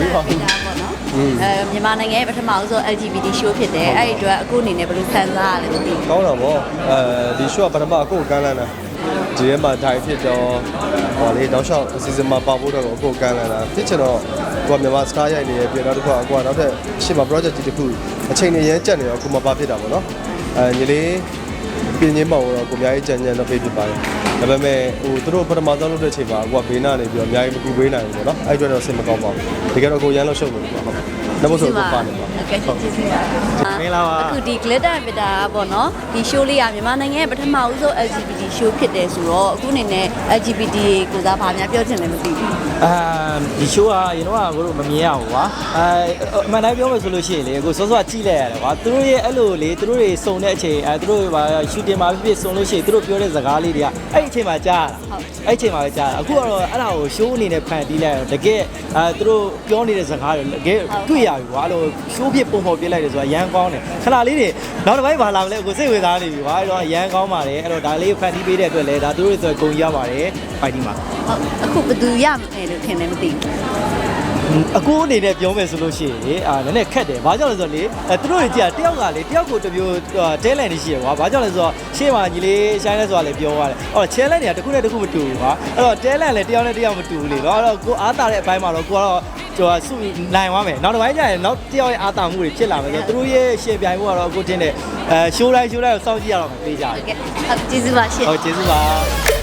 ဘူးပါဘူးဒါပေါ့နော်အဲမြန်မာနိုင်ငံရဲ့ပထမဦးဆုံး LGBT show ဖြစ်တယ်အဲ့ဒီအတွက်အခုအနေနဲ့ဘယ်လိုခံစားရလဲမသိဘူးကောင်းတာဗောအဲဒီ show ကပထမအကိုကမ်းလန်းတာဒီထဲမှာထိုင်ဖြစ်တော့ဟောလေတောက်လျှောက်အစီအစဉ်မှာပါဖို့တော့အကိုကမ်းလန်းတာဖြစ်ချင်တော့ကိုကမြန်မာစတားရိုက်နေရပြန်တော့တစ်ခါအကိုကနောက်ထပ်ရှေ့မှာ project ကြီးတစ်ခုအချိန်နေရမ်းကြက်နေတော့အခုမှပါဖြစ်တာဗောနော်အဲညီလေး ပြင်းချင်းမောင်တော့ကိုအများကြီးကြံကြံတော့ပေးဖြစ်ပါတယ်ဒါပေမဲ့ဟိုသူတို့ပထမဆုံးလုပ်တဲ့အချိန်မှာကိုကဘေးနာနေပြီးတော့အများကြီးမကူပေးနိုင်ဘူးဗောနော်အဲ့အတွက်တော့စိတ်မကောင်းပါဘူးတကယ်တော့ကိုရမ်းလို့ရှုပ်နေတယ်ဗောဟုတ်နောက်မို့ဆိုကိုပါနေပါဟုတ်ကဲ့ကျေးဇူးပါမင်္ဂလာပါအခုဒီ glitter and bitter ကပေါ့နော်ဒီ show လေးကမြန်မာနိုင်ငံရဲ့ပထမဦးဆုံး LGBT show ဖြစ်တယ်ဆိုတော့အခုအနေနဲ့ LGBT ကိုစားဘာများပြောချင်လဲမသိဘူးအာဒီ show ကရင်တော့ကိုတို့မမြင်ရဘူးကွာအဲအမှန်တိုင်းပြောမယ်ဆိုလို့ရှိရင်လေကိုစောစောကြည့်လိုက်ရတယ်ကွာသူတို့ရဲ့အဲ့လိုလေသူတို့တွေစုံတဲ့အချိန်အဲသူတို့ဘာ shooting မှာဖြစ်ဖြစ်စုံလို့ရှိရင်သူတို့ပြောတဲ့စကားလေးတွေကအဲ့ဒီအချိန်မှာကြားရတာအဲ့ဒီအချိန်မှာပဲကြားရတာအခုကတော့အဲ့ဒါကို show အနေနဲ့ဖန်တီးလိုက်တော့တကယ်အဲသူတို့ပြောနေတဲ့စကားတွေတကယ်တွေ့ရပြီကွာအဲ့လို show ဖြစ်ပုံဖော်ပြလိုက်တယ်ဆိုတာရန်ကောင်းတယ်ခဏလေးတွေနောက်တစ်ပိုင်းဘာလာမလဲကိုစိတ်ဝင်စားနေပြီကွာအဲ့တော့ရန်ကောင်းပါတယ်အဲ့တော့ဒါလေးဖန်တီးပေးတဲ့အတွက်လည်းဒါသူတို့တွေဆိုဂုဏ်ရပါတယ်ဖိုင်တီမှာဟုတ်အခုဘယ်သူရမယ်လို့ထင်တယ်မသိဘူး အကိုအနေနဲ့ပြောမယ်ဆိုလို့ရှိရင်လေအာနည်းနည်းခက်တယ်။ဘာကြောင့်လဲဆိုတော့လေအဲသူတို့တွေကြည့်တယောက်ကလေတယောက်ကိုတစ်မျိုးတဲလန်နေရှိရကွာ။ဘာကြောင့်လဲဆိုတော့ရှေ့မှာညီလေးရှိုင်းလဲဆိုတာလေပြောရတယ်။အော်ချဲလန်တွေကတစ်ခုနဲ့တစ်ခုမတူဘူးကွာ။အဲ့တော့တဲလန်လည်းတယောက်နဲ့တယောက်မတူဘူးလေ။တော့အဲ့တော့ကိုအားတာတဲ့အပိုင်းမှာတော့ကိုကတော့ကျော်စုနိုင်သွားမယ်။နောက်တစ်ပိုင်းကျရင်နောက်တယောက်ရဲ့အားတာမှုတွေဖြစ်လာမယ်ဆိုတော့သူတို့ရဲ့ရှေ့ပြိုင်မှုကတော့အခုတင်းတဲ့အဲရှိုးတိုင်းရှိုးတိုင်းကိုစောင့်ကြည့်ရတော့မယ်ပေးကြတယ်ဟုတ်ကဲ့ဟုတ်ကျေးဇူးပါရှင့်။ဟုတ်ကျေးဇူးပါ။